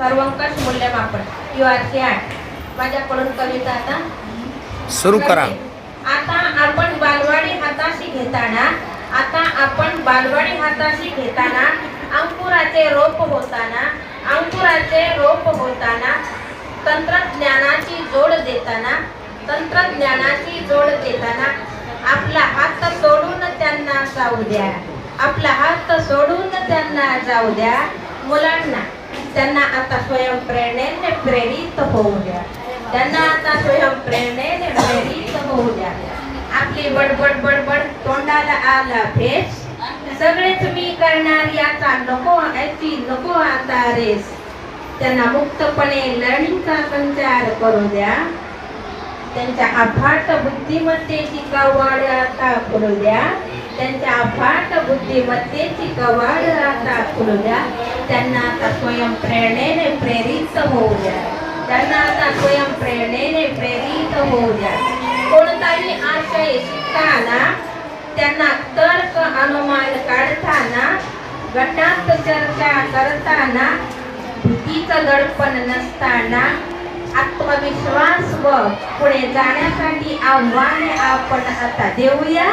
सर्वंकष मूल्यमापन. युआरची आठ माझ्याकडून कविता आता. सुरू करा. आता आपण बालवाडी हाताशी घेताना आता आपण बालवाडी हाताशी घेताना अंकुराचे रोप होताना अंकुराचे रोप होताना तंत्रज्ञानाची जोड देताना तंत्रज्ञानाची जोड देताना आपला हात सोडून त्यांना जाऊ द्या. आपला हात सोडून त्यांना जाऊ द्या. मुलांना त्यांना आता स्वयंप्रेरणेने प्रेरित होऊ द्या. त्यांना आता स्वयंप्रेरणेने प्रेरित होऊ द्या. आपली बडबड बडबड तोंडाला आला फेस सगळेच मी करणार याचा नको याची नको आता रेस. त्यांना मुक्तपणे लर्निंगचा संचार करू द्या. त्यांच्या अफाट बुद्धिमत्तेची कवाड आता खुलू द्या. त्यांच्या अफाट बुद्धिमत्तेची कवाड आता खुलू द्या. त्यांना आता स्वयंप्रेरणेने प्रेरित होऊ द्या. त्यांना आता स्वयंप्रेरणेने प्रेरित होऊ द्या. कोणताही आशय शिकताना त्यांना तर्क अनुमान काढताना गटात चर्चा करताना भीतीचं दडपण नसताना आत्मविश्वास व पुढे जाण्यासाठी आव्हाने आपण आता देऊया.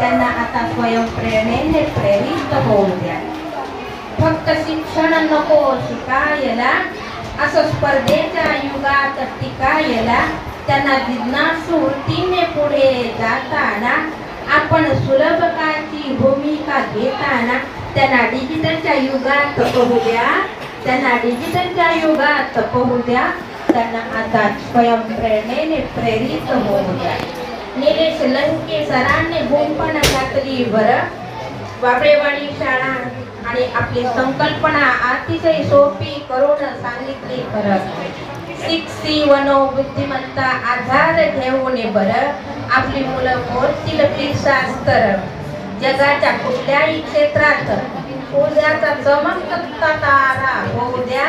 त्यांना आता स्वयंप्रेरणेने प्रेरित होऊ द्या. फक्त नको शिकायला असं स्पर्धेच्या युगात टिकायला त्यांना जिज्ञासू वृत्तीने पुढे जाताना आपण सुलभकाची भूमिका घेताना त्यांना डिजिटलच्या युगात पोहू द्या त्यांना डिजिटलच्या युगात पोहू द्या त्यांना आता स्वयंप्रेरणेने प्रेरित होऊ द्या निलेश लंके सरांनी गुंफण घातली बरं बाबळेवाडी शाळा आणि आपली संकल्पना अतिशय सोपी करून सांगितली परत. सिक्स सी वनो बुद्धिमत्ता आधार घेऊन बरं आपली मुलं मोडतील शास्त्र जगाच्या कुठल्याही क्षेत्रात उद्याचा चमकता तारा होऊ द्या.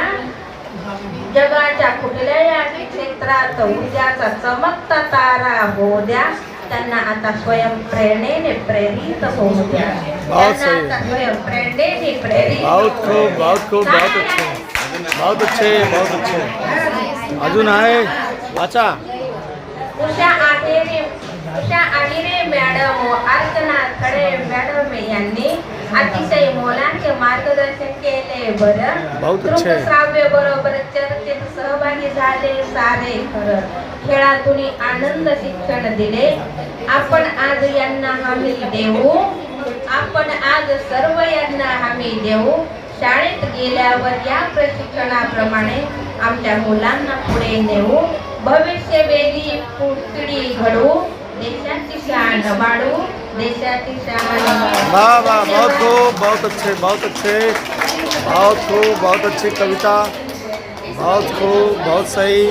जगाच्या कुठल्याही क्षेत्रात उद्याचा चमकता तारा होऊ द्या. त्यांना आता स्वयंप्रेरणेने प्रेरित होऊ द्या. स्वयंप्रेरणेने प्रेरित बहुत होऊ खूप द्या. बहुत खूप बहुत अच्छे. बहुत अच्छे बहुत अच्छे. अजून आहे? वाचा. उषा उषा मॅडम व अर्चना खडे मॅडम यांनी अतिशय मोलाचे मार्गदर्शन केले बरं. बहुत अच्छे. श्राव्य बरोबर चर्चेत सहभागी झाले सारे खरं. खेळातून आनंद शिक्षण दिले. आपण आज यांना हमी देऊ. आपण आज सर्व यांना हमी देऊ. शाळेत गेल्यावर या प्रशिक्षणाप्रमाणे आमच्या मुलांना पुढे नेऊ. भविष्य भविष्यवेधी पुतळी घडू. देशाची शान वाढू. देशाची शान वाह वाह बहुत खूब बहुत अच्छे बहुत अच्छे. बहुत खूब बहुत अच्छी कविता. बहुत खूब बहुत सही